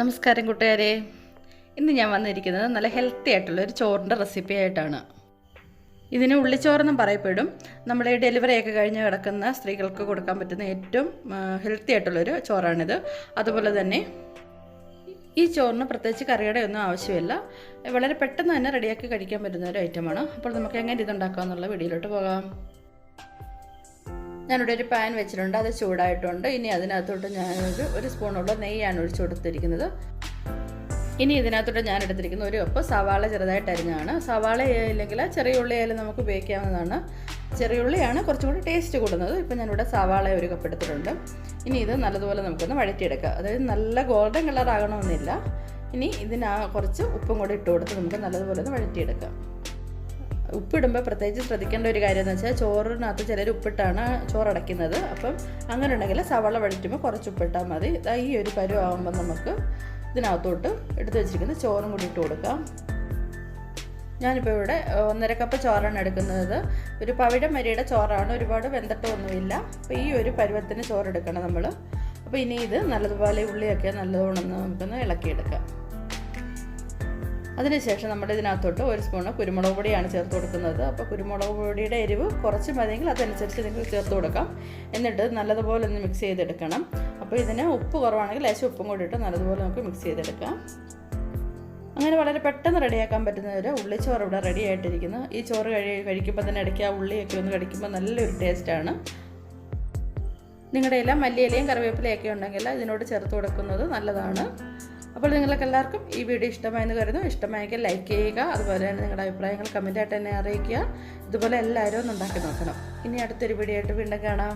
നമസ്കാരം കൂട്ടുകാരെ. ഇന്ന് ഞാൻ വന്നിരിക്കുന്നത് നല്ല ഹെൽത്തി ആയിട്ടുള്ള ഒരു ചോറിന്റെ റെസിപ്പി ആയിട്ടാണ്. ഇതിന് ഉള്ളിച്ചോറെന്നും പറയപ്പെടും. നമ്മുടെ ഡെലിവറി ഒക്കെ കഴിഞ്ഞ് കിടക്കുന്ന സ്ത്രീകൾക്ക് കൊടുക്കാൻ പറ്റുന്ന ഏറ്റവും ഹെൽത്തി ആയിട്ടുള്ളൊരു ചോറാണിത്. അതുപോലെ തന്നെ ഈ ചോറിന് പ്രത്യേകിച്ച് കറിയുടെ ഒന്നും ആവശ്യമില്ല. വളരെ പെട്ടെന്ന് തന്നെ റെഡിയാക്കി കഴിക്കാൻ പറ്റുന്ന ഒരു ഐറ്റമാണ് അപ്പോൾ നമുക്ക് എങ്ങനെ ഇതുണ്ടാക്കാമെന്നുള്ള വീഡിയോയിലോട്ട് പോകാം. ഞാനിവിടെ ഒരു പാൻ വെച്ചിട്ടുണ്ട് അത് ചൂടായിട്ടുണ്ട്. ഇനി അതിനകത്തോട്ട് ഞാൻ ഒരു സ്പൂണുള്ള നെയ്യാണ് ഒഴിച്ചു കൊടുത്തിരിക്കുന്നത്. ഇനി ഇതിനകത്തോട്ട് ഞാൻ എടുത്തിരിക്കുന്ന ഒരു ഒപ്പ് സവാള ചെറുതായിട്ട് അരിഞ്ഞാണ് സവാള ഇല്ലെങ്കിൽ ചെറിയ ഉള്ളി ആയാലും നമുക്ക് ഉപയോഗിക്കാവുന്നതാണ്. ചെറിയ ഉള്ളിയാണ് കുറച്ചും കൂടി ടേസ്റ്റ് കൂടുന്നത്. ഇപ്പം ഞാനിവിടെ സവാള ഒരു കപ്പ് എടുത്തിട്ടുണ്ട്. ഇനി ഇത് നല്ലതുപോലെ നമുക്കൊന്ന് വഴറ്റിയെടുക്കാം. അതായത് നല്ല ഗോൾഡൻ കളർ ആകണമെന്നില്ല. ഇനി ഇതിനാ കുറച്ച് ഉപ്പും കൂടി ഇട്ട് കൊടുത്ത് നമുക്ക് നല്ലതുപോലെ ഒന്ന് വഴറ്റിയെടുക്കാം. ഉപ്പിടുമ്പോൾ പ്രത്യേകിച്ച് ശ്രദ്ധിക്കേണ്ട ഒരു കാര്യം എന്ന് വെച്ചാൽ ചോറിനകത്ത് ചിലർ ഉപ്പിട്ടാണ് ചോറടയ്ക്കുന്നത്. അപ്പം അങ്ങനെ ഉണ്ടെങ്കിൽ സവാള വഴറ്റുമ്പോൾ കുറച്ച് ഉപ്പിട്ടാൽ മതി. ഈ ഒരു പരുവാകുമ്പോൾ നമുക്ക് ഇതിനകത്തോട്ട് എടുത്തു വെച്ചിരിക്കുന്ന ചോറും കൂടി ഇട്ട് കൊടുക്കാം. ഞാനിപ്പോൾ ഇവിടെ ഒന്നര കപ്പ് ചോറാണ് എടുക്കുന്നത്. ഒരു പവിഴം മരിയുടെ ചോറാണ്. ഒരുപാട് വെന്തട്ടമൊന്നുമില്ല. അപ്പോൾ ഈ ഒരു പരുവത്തിന് ചോറെടുക്കണം നമ്മൾ അപ്പോൾ ഇനി ഇത് നല്ലതുപോലെ ഉള്ളിയൊക്കെ നല്ലതുകൊണ്ട് നമുക്കൊന്ന് ഇളക്കിയെടുക്കാം. അതിനുശേഷം നമ്മൾ ഇതിനകത്തോട്ട് ഒരു സ്പൂണ് കുരുമുളക് പൊടിയാണ് ചേർത്ത് കൊടുക്കുന്നത്. അപ്പോൾ കുരുമുളക് പൊടിയുടെ എരിവ് കുറച്ച് മതിയെങ്കിൽ അതനുസരിച്ച് നിങ്ങൾ ചേർത്ത് കൊടുക്കാം. എന്നിട്ട് നല്ലതുപോലെ ഒന്ന് മിക്സ് ചെയ്തെടുക്കണം. അപ്പോൾ ഇതിന് ഉപ്പ് കുറവാണെങ്കിൽ ലേശം ഉപ്പും കൂടി ഇട്ട് നല്ലതുപോലെ നമുക്ക് മിക്സ് ചെയ്തെടുക്കാം. അങ്ങനെ വളരെ പെട്ടെന്ന് റെഡിയാക്കാൻ പറ്റുന്ന ഒരു ഉള്ളിച്ചോറ് ഇവിടെ റെഡി ആയിട്ടിരിക്കുന്നു. ഈ ചോറ് കഴി കഴിക്കുമ്പോൾ തന്നെ ഇടയ്ക്ക് ആ ഉള്ളിയൊക്കെ ഒന്ന് കടിക്കുമ്പോൾ നല്ലൊരു ടേസ്റ്റാണ് നിങ്ങളുടെ എല്ലാം മല്ലിയിലയും കറിവേപ്പിലയൊക്കെ ഉണ്ടെങ്കിൽ ഇതിനോട് ചേർത്ത് കൊടുക്കുന്നത് നല്ലതാണ്. അപ്പോൾ നിങ്ങൾക്ക് എല്ലാവർക്കും ഈ വീഡിയോ ഇഷ്ടമായെന്ന് കരുതുന്നു. ഇഷ്ടമായെങ്കിൽ ലൈക്ക് ചെയ്യുക. അതുപോലെ തന്നെ നിങ്ങളുടെ അഭിപ്രായങ്ങൾ കമന്റായിട്ട് തന്നെ അറിയിക്കുക. ഇതുപോലെ എല്ലാവരും ഒന്ന് ഉണ്ടാക്കി നോക്കണം. ഇനി അടുത്തൊരു വീഡിയോ ആയിട്ട് വീണ്ടും കാണാം.